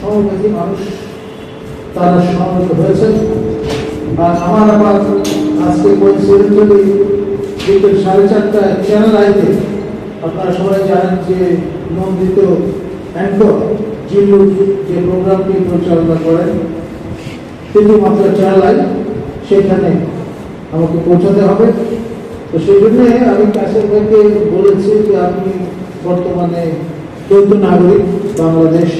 সমবেশী মানুষ তারা সমবেত হয়েছেন। আর আমার আবার আজকে কোইন্সিডেন্টালি বিকেল সাড়ে চারটায় চ্যানেল আইতে আপনারা সবাই জানেন যে নন্দিত অ্যাঙ্কর জিল্লু যে প্রোগ্রামটি পরিচালনা করেন তিনি মাত্র চ্যানেল আই সেখানে আমাকে পৌঁছাতে হবে। তো সেই জন্য আমি কাছের ভাইকে বলেছি যে আপনি বর্তমানে চৌদ্দ নাগরিক বাংলাদেশ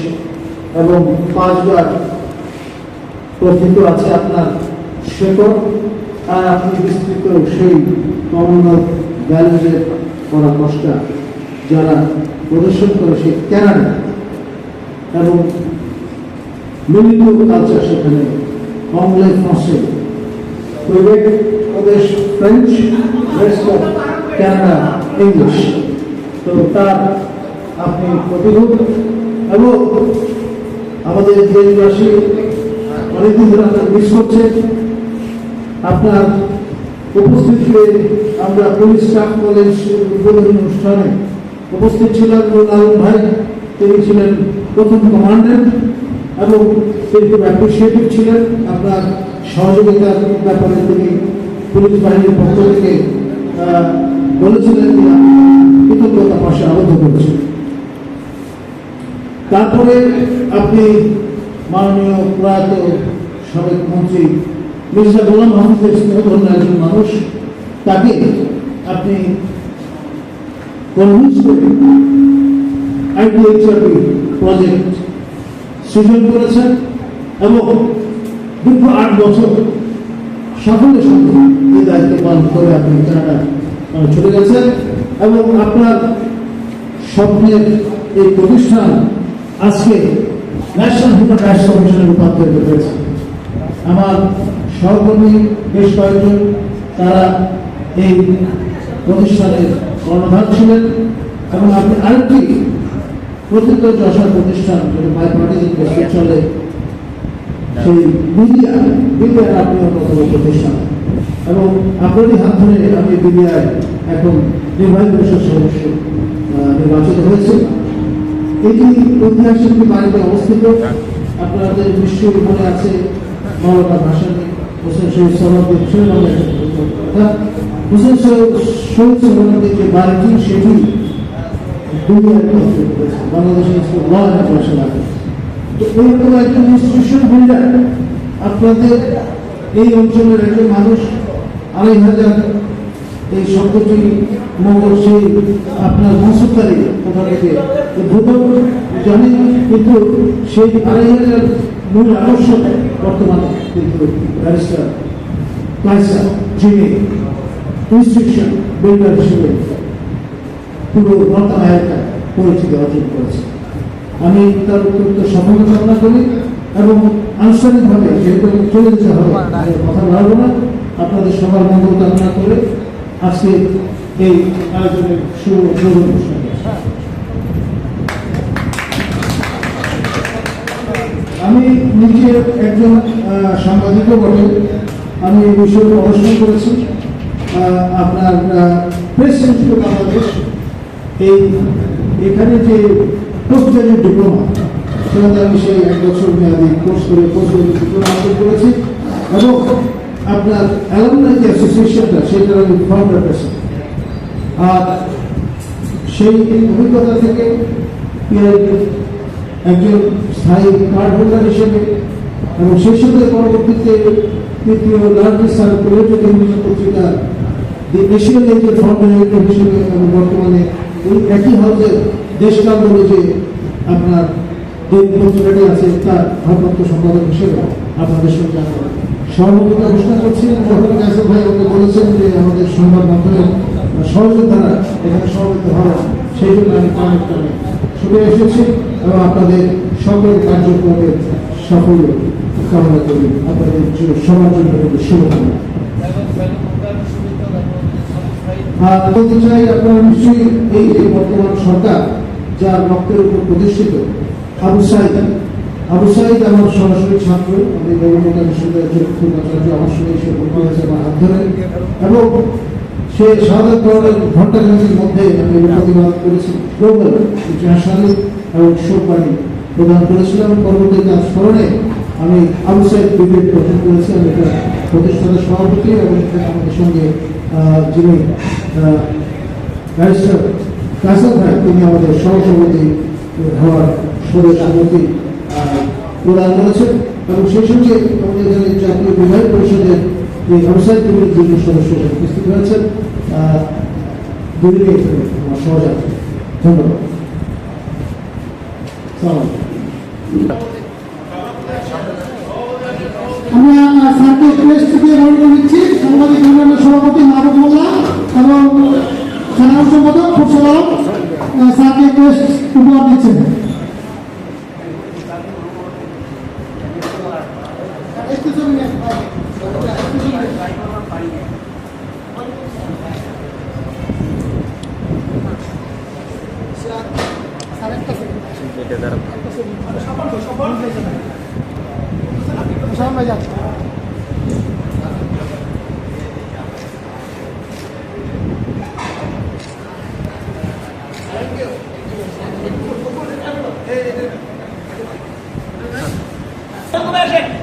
এবং পাঁচবার প্রথিত আছে আপনার শেকড়, আর আপনি বিস্তৃত সেই কমনওয়েলথ করা কষ্টা যারা প্রদর্শন করে সেই ক্যানাডা। এবং মিলিত কালচার সেখানে অংলে ফ্রান্সে Quebec Pradesh French rest of Canada English তো তার আপনি প্রতিরোধ এবং আমাদের দেশবাসী অনেকদিন ধরে আপনার মিস করছে আপনার উপস্থিতিতে আমরা পুলিশ স্টাফ কলেজ উদ্বোধনী অনুষ্ঠানে উপস্থিত ছিলেন লালন ভাই, তিনি ছিলেন প্রথম কমান্ডেন্ট এবং তিনি খুব অ্যাপ্রিসিয়েটিভ ছিলেন। আপনার সহযোগিতার ব্যাপারে তিনি পুলিশ বাহিনীর পক্ষ থেকে বলেছিলেন কৃতজ্ঞতা পাশে আবদ্ধ করেছেন তারপরে আপনি মাননীয় প্রয়াত সাবেক মন্ত্রী মির্জা গোলাম মাহমুদের স্নেহধন্য একজন মানুষ, তাকে আপনি কনভিন্স করে আইডিএইচআরবি প্রজেক্ট সৃজন করেছেন এবং দীর্ঘ আট বছর সাফল্যের সঙ্গে এই দায়িত্ব পালন করে আপনি কানাডা চলে গেছেন এবং আপনার স্বপ্নের এই প্রতিষ্ঠান আজকে ন্যাশনাল হিউম্যান রাইটস কমিশনে রূপান্তরিত হয়েছে আমার সহকর্মী বেশ কয়েকজন, তারা এই প্রতিষ্ঠানের কর্ণধার ছিলেন এবং আপনি আরেকটি প্রথিত যশার প্রতিষ্ঠান যেটা বাই পার্টিজেন বেসে চলে। সেই মিডিয়া, মিডিয়ার আপনি অন্যতম প্রতিষ্ঠান। এবং আপনারই হাত ধরে আমি বিডিআই এখন নির্বাহী পরিষদ সদস্য নির্বাচিত হয়েছে। এটি ঐতিহাসিক একটি বাড়িতে অবস্থিত? আপনাদের নিশ্চয়ই মনে আছে মৌলানা ভাসানী, হোসেন শহীদ সুলেমানের হোসেন শহীদ সমাদ্দিন যে বাড়িটি, সেটি বাংলাদেশের তো বিল্ডার আপনাদের এই অঞ্চলের একজন মানুষ, আড়াই হাজার এই শব্দটি মঙ্গল সেই আপনার মনসুকারী কোথা থেকে জানি কিন্তু সেই আড়াই হাজার মূল আকর্ষণ বর্তমানে কিন্তু যিনি বিল্ডার হিসেবে পুরো নর্থ পরিচিতি অর্জন করেছে। আমি তার অত্যন্ত সফলতা কামনা করি এবং আনুষ্ঠানিকভাবে যেহেতু চলে যেতে হবে কথা বাড়বো না। আপনাদের সবার মঙ্গল কামনা করে আজকে এই আয়োজনের শুভ শুভ অনুষ্ঠান। একজন সাংবাদিকও বটে। আমি এই বিষয়ে পড়াশোনা করেছি। আপনার প্রেস ইনস্টিটিউট বাংলাদেশ এই, এখানে যে পোস্ট গ্রাজুয়েট ডিপ্লোমা সেখানে আমি সেই এক বছর মেয়াদি কোর্স করে পোস্ট ডিপ্লোমা অর্জন করেছি। এবং আপনার অ্যালামনাই যে অ্যাসোসিয়েশনটা সেটার আমি ফাউন্ডার প্রেসিডেন্ট আর সেই অভিজ্ঞতা থেকে একজন স্থায়ী কার্ড হোল্ডার হিসেবে এবং সেই সাথে পরবর্তীতে তৃতীয় লার্জেস্ট সার্কুলেটেড ইংলিশ পত্রিকা দি এশিয়ান হিসেবে বর্তমানে ওই একই হাউসের দেশকাল বলে যে আপনার যে পত্রিকাটি আছে, তার ভারপ্রাপ্ত সম্পাদক হিসেবে আপনাদের সঙ্গে আমার সহযোগিতা ঘোষণা করছি কাসেম ভাই আমাকে বলেছেন যে আমাদের সংবাদ মাধ্যমে সহযোগ দ্বারা এখানে সহযোগিত হবে সেই জন্য আমি কানের কানে ছুটে এসেছি এবং আপনাদের সকলের কার্যক্রমের সাফল্য। কামনা করি। আপনাদের সবার জন্য শুভকামনা বলতে চাই, আপনারা নিশ্চয়ই এই যে বর্তমান সরকার, যার রক্তের উপর প্রতিষ্ঠিত আবু সাইদ। আবু সাইদ আমার সরাসরি ছাত্র। আমি গৌরবতা বিশ্ববিদ্যালয়ের আমার সঙ্গে ভর্তি হয়েছে আমার হাত ধরে। এবং সে সাধারণ ধরনের ঘণ্টা মধ্যে আমি প্রতিবাদ করেছি গ্লোবাল ইন্টারন্যাশনালি এবং শোকবাণী প্রদান করেছিলাম। পরবর্তী তার স্মরণে আমি আবু সাইদ ব্রিগেড গঠন করেছি, আমি এটা প্রতিষ্ঠানের সভাপতি এবং আমাদের সঙ্গে যিনি ব্যারিস্টার কাসার ভাই, তিনি আমাদের সহসভাপতি হওয়ার সদস্য সভাপতি প্রদান করেছেন। এবং সেই সঙ্গে আমাদের এখানে জাতীয় বিধায়ক পরিষদের যে ব্যবসায়িক কমিটির দুজন সদস্য উপস্থিত দুজনেই এখানে আমার সহযাত্রী। ধন্যবাদ। আহ, স্যারকে প্রেস থেকে অনুরোধ নিচ্ছি সাংবাদিক ইউনিয়নের সভাপতি মাহবুব মোল্লা এবং সাধারণ সম্পাদক খুরশেদ আলম স্যারকে প্রেস উপহার দিচ্ছেন। নেন, ভাই। একটু ছবি নেন।